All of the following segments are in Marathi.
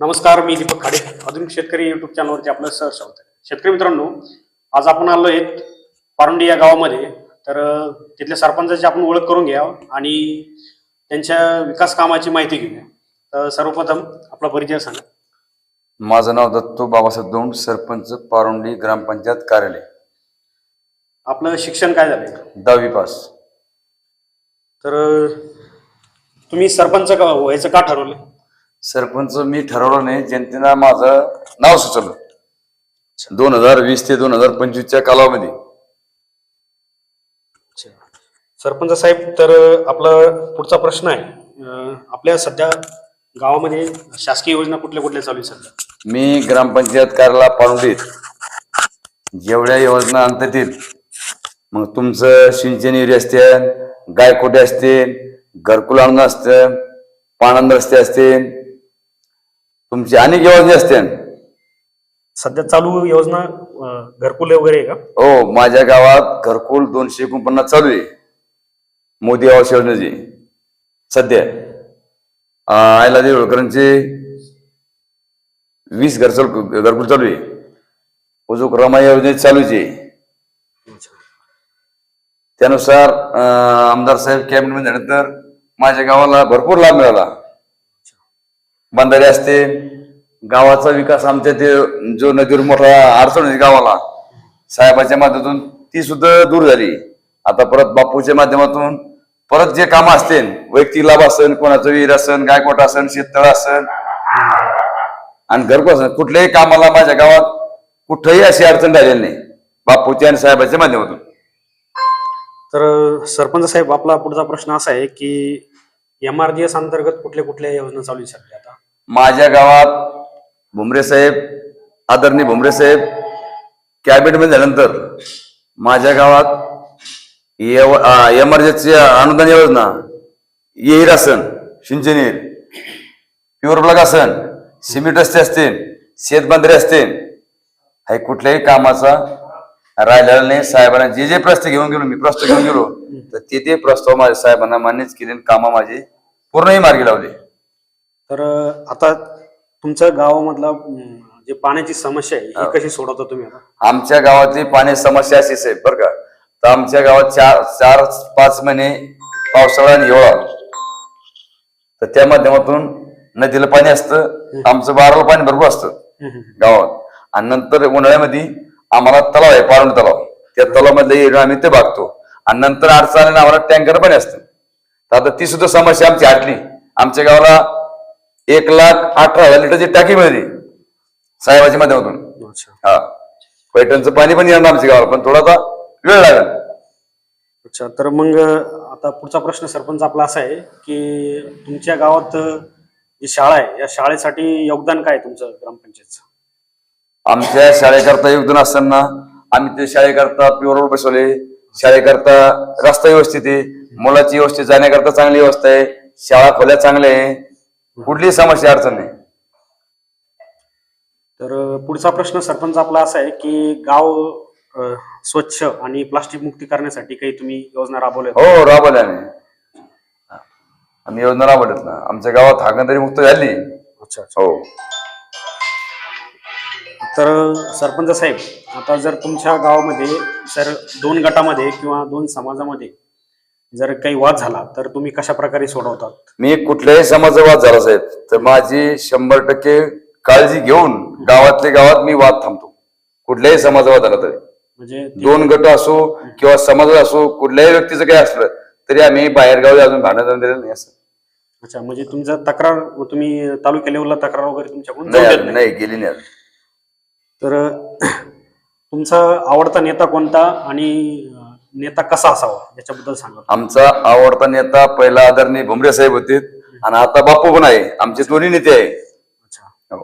नमस्कार मी दीपक खाडे आधुनिक शेतकरी युट्यूब चॅनलवरती आपलं सहर्ष होत शेतकरी मित्रांनो आज आपण आलो आहेत पारुंडी या गावामध्ये. तर तिथल्या सरपंचाची आपण ओळख करून घ्या आणि त्यांच्या विकास कामाची माहिती घेऊया. तर सर्वप्रथम आपला परिचय सांगा. माझं नाव दत्तू बाबासाहेब दौंड सरपंच पारुंडी ग्रामपंचायत कार्यालय. आपलं शिक्षण काय झालंय? दहावी पास. तर तुम्ही सरपंच का व्हायचं का ठरवलं सरपंच मी ठरवलं नाही जनतेनं माझं नाव सुचवलं. दोन हजार वीस ते दोन हजार पंचवीसच्या कालावधी सरपंच साहेब तर आपला पुढचा प्रश्न आहे आपल्या सध्या गावामध्ये शासकीय योजना कुठल्या कुठल्या चालू आहे सध्या? मी ग्रामपंचायत कार्यालय पारुंडीत जेवढ्या योजना येईल मग तुमचं सिंचन एरिया असतील गायकोटे असतील घरकुल आणून असतं पाणंद रस्ते असतील तुमची अनेक योजना असतील सध्या चालू योजना अं, घरकुले वगैरे आहे का? हो माझ्या गावात घरकुल दोनशे एकोणपन्नास चालू आहे. मोदी आवास योजनेची. सध्या. अं, आयला देवळकरांचे वीस घर चालू घरकुल चालू आहे. उजूक रमा योजनेत चालूच आहे. त्यानुसार अं, आमदार साहेब कॅबिनेटमध्ये झाल्यानंतर माझ्या गावाला भरपूर लाभ मिळाला. बंधारे असते गावाचा विकास आमच्या ते जो नदीवर मोठा अडचण होती गावाला साहेबाच्या माध्यमातून ती सुद्धा दूर झाली. आता परत बापूच्या माध्यमातून परत जे काम असतील वैयक्तिक लाभ असन कोणाचं विहीर असन गायकोट असन शेततळ असन आणि घरको असन कुठल्याही कामाला माझ्या गावात कुठंही अशी अडचण झालेली नाही बापूच्या आणि साहेबाच्या माध्यमातून. तर सरपंच साहेब आपला पुढचा प्रश्न असा आहे की एम आर अंतर्गत कुठल्या कुठल्या योजना चालू शकतात माझ्या गावात भुमरे साहेब आदरणीय भुमरे साहेब कॅबिनेटमध्ये झाल्यानंतर माझ्या गावात एमर्जन्सी अनुदान योजना येहीर असन सिंचन येईल. प्युअर ब्लॉक असन सिमेंट रस्ते असतील शेतबंदरे असतील हे कुठल्याही कामाचा राहिलेला नाही. साहेबांना जे जे प्रस्ताव घेऊन गेलो मी प्रस्ताव घेऊन गेलो तर ते ते प्रस्ताव माझ्या साहेबांना मान्यच केले कामं माझे पूर्णही मार्गी लावले. तर आता तुमचं गावामधला अं, जे पाण्याची समस्या आहे ही कशी सोडवता तुम्ही आता? आमच्या गावातली पाणी समस्या अशी आहे बरं का. तर आमच्या गावात चार चार पाच महिने पावसाळा आणि हिवाळा. तर त्या माध्यमातून नदीला पाणी असतं आमचं बाराला पाणी भरपूर असतं हम्म, हम्म. गावात. आणि नंतर उन्हाळ्यामध्ये आम्हाला तलाव आहे पारुंड तलाव. त्या तलावामधले एरिया आम्ही ते भागतो. आणि नंतर अडचण आम्हाला टँकर पाणी असतं. तर आता ती सुद्धा समस्या आमची हटली आमच्या गावाला एक लाख अठरा हजार लिटरची टाकी मिळाली. साहेबाच्या माध्यमातून. अच्छा. हा. पैठणचं पाणी पण येणार आमच्या गावाला पण थोडासा वेळ लागेल. अच्छा तर मग आता पुढचा प्रश्न सरपंच आपला असा आहे की तुमच्या गावात जी शाळा आहे या शाळेसाठी योगदान काय आहे तुमचं ग्रामपंचायतचं? आमच्या शाळेकरता योगदान असताना आम्ही ते शाळेकरता प्युअर रोड बसवले. शाळेकरता रस्ता व्यवस्थित आहे. मुलाची व्यवस्थित जाण्याकरता चांगली व्यवस्था आहे. शाळा खोल्या चांगल्या आहे. कुठलीही समस्या अडचण नाही. तर पुढचा प्रश्न सरपंच आपला असा आहे की गाव अं, स्वच्छ आणि प्लास्टिक मुक्ती करण्यासाठी काही तुम्ही योजना राबवल्या आहेत? हो राबवले आम्ही आम्ही योजना राबवल्यात ना. आमच्या गावात हागंदारी मुक्त झाली. अच्छा अच्छा. हो. तर सरपंच साहेब आता जर तुमच्या गावामध्ये जर दोन गटामध्ये किंवा दोन समाजामध्ये जर काही वाद झाला तर तुम्ही कशा प्रकारे सोडवतात? मी कुठल्याही समाजाचा वाद झाला साहेब तर माझी शंभर टक्के काळजी घेऊन गावातल्या गावात मी वाद थांबतो. कुठल्याही समाजा वाद झाला तरी. म्हणजे ते- दोन गट असो किंवा समाज असो कुठल्याही व्यक्तीचं काही असलं तरी आम्ही बाहेर गावी अजून भांडण जाऊन दिलेलं नाही असं. अच्छा म्हणजे तुमचं तक्रार तुम्ही तालुक्या लेवलला तक्रार वगैरे तुमच्याकडून जाऊ नाही देत नाही? नाही गेली नाही. तर तुमचा आवडता नेता कोणता आणि नेता कसा असावा याच्याबद्दल सांगा. आमचा आवडता नेता पहिला आदरणीय भुमरे साहेब होते आणि आता बापू पण आहे. आमचे दोन्ही नेते आहे. हो.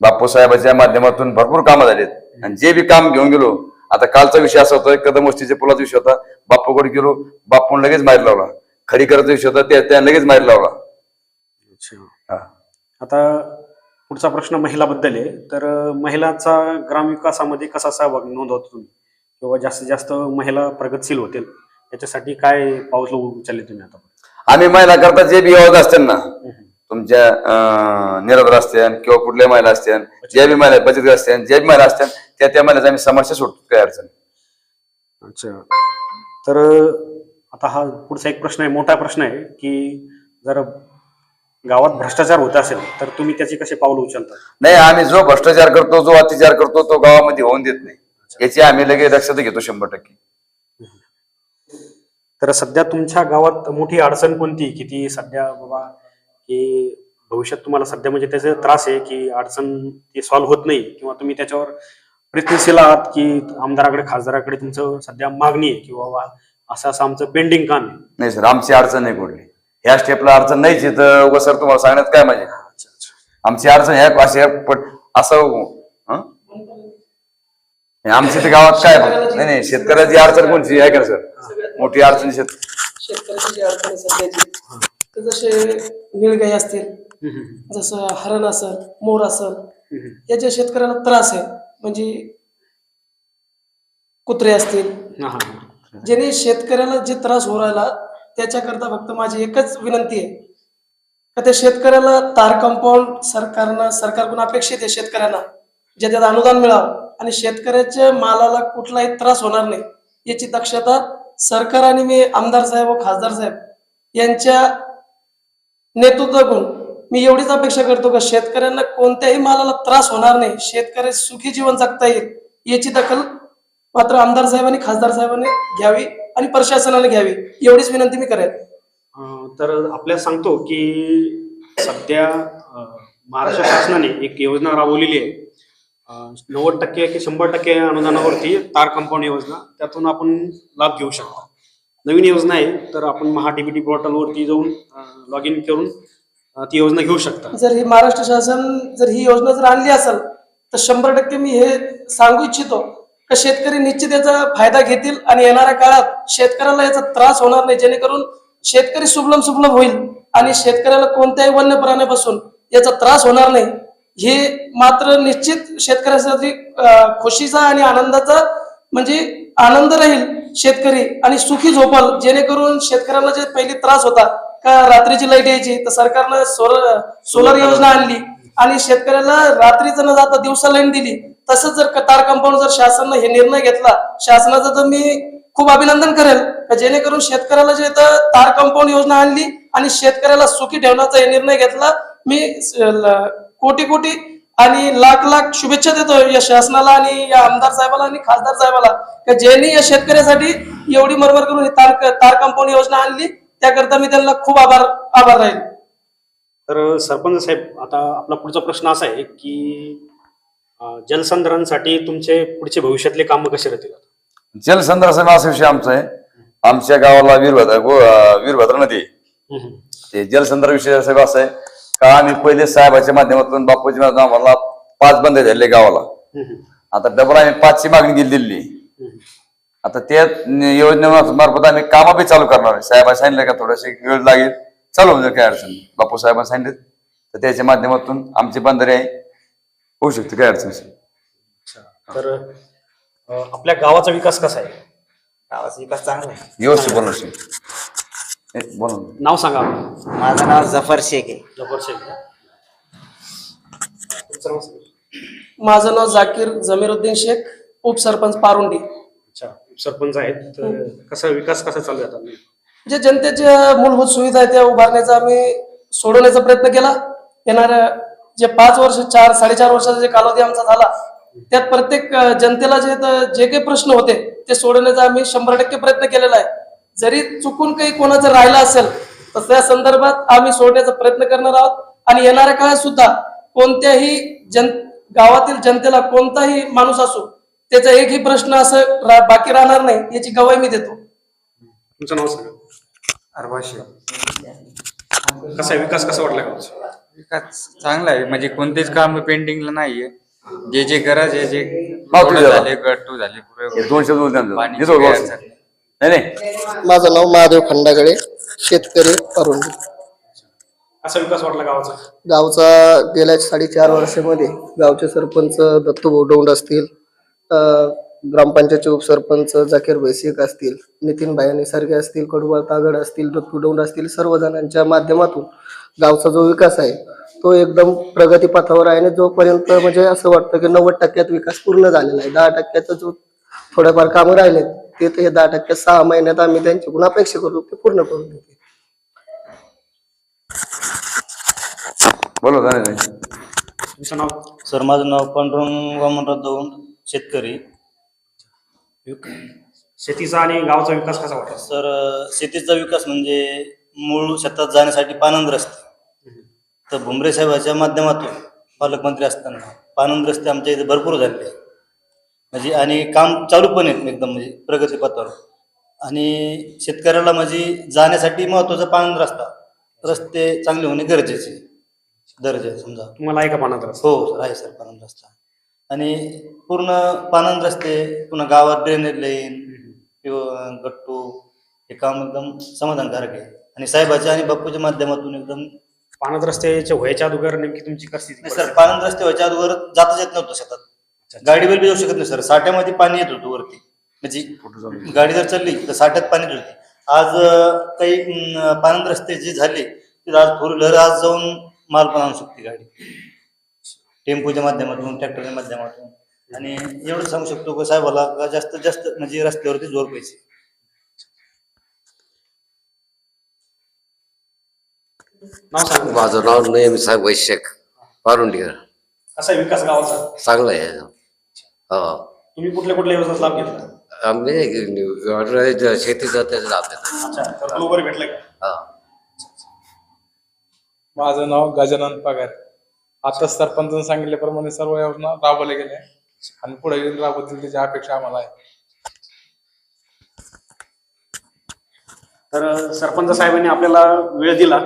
बापू साहेबाच्या माध्यमातून भरपूर कामं झालीत. आणि जे बी काम घेऊन गेलो आता कालचा विषय असा होता कदम वस्तीच्या पुलाचा विषय होता. बापूकडे गेलो बापून लगेच मार लावला. खडी करायचा विषय होता त्या लगेच मार लावला. अच्छा. आता पुढचा प्रश्न महिलाबद्दल आहे. तर महिलांचा ग्रामविकासामध्ये कसा सहभाग नोंदवतो तुम्ही? किंवा जास्तीत जास्त महिला प्रगतशील होतील याच्यासाठी काय पाऊल उचलले तुम्ही आता? आम्ही महिला करता जे बी योजना असतील ना तुमच्या अं, निरबर असत्या किंवा कुठल्या महिला असत्या ज्या बी महिला बचत गट असत्या ज्या बी महिला असत्या त्या त्या महिलाचा आम्ही समस्या सोडतो काय अडचण. अच्छा. तर आता हा पुढचा एक प्रश्न आहे मोठा प्रश्न आहे की जर गावात भ्रष्टाचार होत असेल तर तुम्ही त्याचे कसे पाऊल उचलता? नाही आम्ही जो भ्रष्टाचार करतो जो अत्याचार करतो तो गावामध्ये होऊन देत नाही. याची आम्ही लगेच दक्षता घेतो शंभर टक्के. तर सध्या तुमच्या गावात मोठी अडचण कोणती? की ती सध्या बाबा की भविष्यात तुम्हाला सध्या म्हणजे त्याचा त्रास आहे की अडचण ती सॉल्व्ह होत नाही किंवा तुम्ही त्याच्यावर प्रयत्नशील आहात की आमदाराकडे खासदाराकडे तुमचं सध्या मागणी आहे की बाबा असं असं आमचं पेंडिंग काम आहे? नाही सर आमची अडचण नाही कुठली. ह्या स्टेपला अडचण नाहीच तर उगा सर तुम्हाला सांगण्यात काय अच्छा आमची अडचण ह्या असं आमच्या इथे गावात काय नाही नाही शेतकऱ्याची अडचण कोणची? आहे का सर. मोठी अडचण शेत शेतकऱ्याची. जी अडचण आहे सध्याची. तर जसे असतील जसं हरण असेल मोर असेल याच्या शेतकऱ्याला त्रास आहे. म्हणजे कुत्रे असतील. ज्याने शेतकऱ्याला जे त्रास हो राहिला त्याच्याकरता फक्त माझी एकच विनंती आहे. का त्या शेतकऱ्याला तार कंपाऊंड सरकारनं सरकारकडून अपेक्षित आहे शेतकऱ्यांना जे त्यात अनुदान मिळावं. आणि शेतकऱ्याच्या मालाला कुठलाही त्रास होणार नाही. याची दक्षता सरकार आणि मी आमदार साहेब व खासदार साहेब यांच्या नेतृत्वातून मी एवढीच अपेक्षा करतो का शेतकऱ्यांना कोणत्याही मालाला त्रास होणार नाही. शेतकरी सुखी जीवन जगता येईल. याची दखल मात्र आमदार साहेबांनी खासदार साहेबांनी घ्यावी आणि प्रशासनाने घ्यावी. एवढीच विनंती मी करेल तर आपल्याला सांगतो की सध्या महाराष्ट्र शासनाने एक योजना राबवलेली आहे. नव्वद टक्के की शंभर टक्के अनुदानावरती तार कंपाऊंड योजना त्यातून आपण लाभ घेऊ शकतो. नवीन योजना आहे तर आपण महा डीबीटी पोर्टलवरती जाऊन लॉग इन करून ती योजना घेऊ शकता. जर ही महाराष्ट्र शासन जर ही योजना जर आणली असेल तर शंभर टक्के मी हे सांगू इच्छितो का शेतकरी निश्चित याचा फायदा घेतील आणि येणाऱ्या काळात शेतकऱ्याला याचा त्रास होणार नाही जेणेकरून शेतकरी सुबलम सुबलम होईल आणि शेतकऱ्याला कोणत्याही वन्य प्राण्यापासून याचा त्रास होणार नाही. हे मात्र निश्चित शेतकऱ्यासाठी खुशीचा आणि आनंदाचा म्हणजे आनंद राहील शेतकरी आणि सुखी झोपल जेणेकरून शेतकऱ्यांना जे पहिले त्रास होता का रात्रीची लाइट यायची तर सरकारनं सोलर सोलर योजना आणली आणि शेतकऱ्याला रात्रीचं न जाता दिवसा लाईन दिली. तसंच जर तार कंपाऊंड जर शासनानं हे निर्णय घेतला शासनाचं तर मी खूप अभिनंदन करेल जेणेकरून शेतकऱ्याला जे तार कंपाऊंड योजना आणली आणि शेतकऱ्याला सुखी ठेवण्याचा हे निर्णय घेतला मी कोटी कोटी आणि लाख लाख शुभेच्छा देतो या शासनाला आणि या आमदार साहेबाला आणि खासदार साहेबाला. का ज्यांनी या शेतकऱ्यासाठी एवढी मरमर करून ही तार तार कंपाऊंड योजना आणली त्याकरता मी त्यांना खूप आभार आभार राहील. तर सरपंच साहेब आता आपला पुढचा प्रश्न असा आहे की जलसंधारणसाठी तुमचे पुढचे भविष्यातले कामं कसे राहतील जलसंधारण असा विषय आमचा आहे. आमच्या गावाला वीरभद्र वीरभद्रा नदी. ते जलसंधारण विषय सगळं असं आहे. का आम्ही पहिले साहेबाच्या माध्यमातून बापूच्या माध्यमातून आम्हाला पाच बंद झाले गावाला. आता डबल आम्ही पाचची मागणी केली दिली. आता त्या योजनेमार्फत आम्ही कामं बी चालू करणार आहे. साहेबांनी सांगितलं का थोडेसे वेळ लागेल. चालू म्हणजे काय अडचण. बापू साहेबांनी सांगितलं. तर त्याच्या माध्यमातून आमची बंदरे आहे. होऊ शकते काय अडचण. तर आपल्या गावाचा विकास कसा आहे? गावाचा विकास चांगला आहे. व्यवस्थित बोला. नाव सांगा. माझं नाव जफर शेख आहे जफर शेख. माझं नाव जाकीर जमीरुद्दीन शेख उपसरपंच पारुंडी अच्छा सरपंच आहेत कसा विकास कसा चालू आहे आता जे जनतेच्या मूलभूत सुविधा आहेत त्या उभारण्याचा आम्ही सोडवण्याचा प्रयत्न केला येणाऱ्या जे पाच वर्ष चार साडेचार वर्षाचा जे कालावधी आमचा झाला त्यात प्रत्येक जनतेला जे जे काही प्रश्न होते ते सोडवण्याचा आम्ही शंभर टक्के प्रयत्न केलेला आहे जरी चुकून काही कोणाचं राहिलं असेल तर त्या संदर्भात आम्ही सोडण्याचा प्रयत्न करणार आहोत. आणि येणाऱ्या काळात सुद्धा कोणत्याही जन गावातील जनतेला कोणताही माणूस असो त्याचा एकही प्रश्न असं रा- बाकी राहणार नाही याची गवाही मी देतो. तुमचं नाव सांगा. कसा आहे विकास कसा वाटला गावाचा विकास चांगला आहे. म्हणजे कोणतेच काम पेंडिंगला नाहीये. जे जे गरज आहे जे रोड तुझ्या. झाले गट्टू झाले पुरे दोन. पाणी. नाही नाही माझं नाव महादेव खंडागळे शेतकरी अरुंडी कसा विकास वाटला गावाचा? गावचा गेल्या साडेचार वर्षामध्ये गावचे सरपंच दत्तूभाऊ डोंड असतील अं, ग्रामपंचायतचे उपसरपंच जाकीर भैसिक असतील नितीन भाई निसर्गे असतील कडुबा तागड असतील दत्तू असतील सर्व जणांच्या माध्यमातून गावचा जो विकास आहे तो एकदम प्रगतीपथावर आहे आणि जोपर्यंत म्हणजे असं वाटतं की नव्वद टक्क्यात विकास पूर्ण झालेला आहे दहा टक्क्याचा जो थोडेफार कामं राहिलेत ते ते दहा टक्क्यात सहा महिन्यात आम्ही त्यांच्याकडून अपेक्षा करू ते पूर्ण करून देते बोलो झाले तुमचं नाव? सर माझं नाव पांडुरंग वामनराव दौंड शेतकरी. शेतीचा आणि गावाचा विकास कसा वाटतो? सर शेतीचा विकास म्हणजे मूळ शेतात जाण्यासाठी पानंद रस्ते. तर भुमरे साहेबाच्या माध्यमातून पालकमंत्री असताना पानंद रस्ते आमच्या इथे भरपूर झालेले आहेत म्हणजे आणि काम चालू पण आहेत एकदम म्हणजे प्रगतीपथावर आणि शेतकऱ्याला म्हणजे जाण्यासाठी महत्त्वाचा पानंद रस्ता. रस्ते चांगले होणे गरजेचे. दर्जा समजा. तुम्हाला आहे का पाण्यात रस्ता? हो सर आहे सर पानंद रस्ता. आणि पूर्ण पानंद रस्ते पुन्हा गावात ड्रेनेज लाईन किंवा गट्टू हे काम एकदम समाधानकारक आहे. आणि साहेबाच्या आणि बाप्पूच्या माध्यमातून एकदम पाण्यात रस्त्याच्या व्हायच्या अगोदर नेमकी तुमची नाही सर पानंद रस्ते व्हायच्या अगोदर जाताच येत नव्हतं शेतात. गाडीवर बी जाऊ शकत नाही सर. साठ्यामध्ये पाणी येत होतं वरती. म्हणजे गाडी जर चालली तर साठ्यात पाणी येत होते. आज अं, काही अं, पानंद रस्ते जे झाले ते आज फोर व्हीलर आज जाऊन माल पण आणू शकते गाडी. टेम्पोच्या माध्यमातून ट्रॅक्टरच्या माध्यमातून. आणि एवढं सांगू शकतो की साहेबाला का जास्तीत जास्त म्हणजे रस्त्यावरती जोर पाहिजे. नाव सांगा. माझं नाव नयन साहेब वैश्यक पारुंडीकर. कसा आहे विकास गावाचा? चांगलं आहे. तुम्ही कुठल्या कुठल्या योजनेचा लाभ घेतला? आम्ही शेतीचा त्याचा लाभ देतो अच्छा कर्ज वगैरे भेटलं का? हा. माझं नाव गजानन पगार. आता सरपंचांनी सांगितल्याप्रमाणे सर्व योजना राबवल्या गेल्या. आणि पुढे येऊन राबवतील त्याची अपेक्षा आम्हाला आहे. तर सरपंच साहेबांनी आपल्याला वेळ दिला.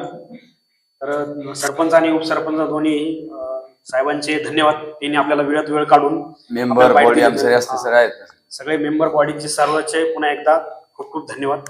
तर सरपंच आणि उपसरपंच दोन्ही अं, साहेबांचे धन्यवाद. त्यांनी आपल्याला वेळात वेळ काढून मेंबर आपल्याला बॉडी आमचे. असते सगळे आहेत. सगळे मेंबर बॉडीचे सर्वचे पुन्हा एकदा खूप खूप धन्यवाद.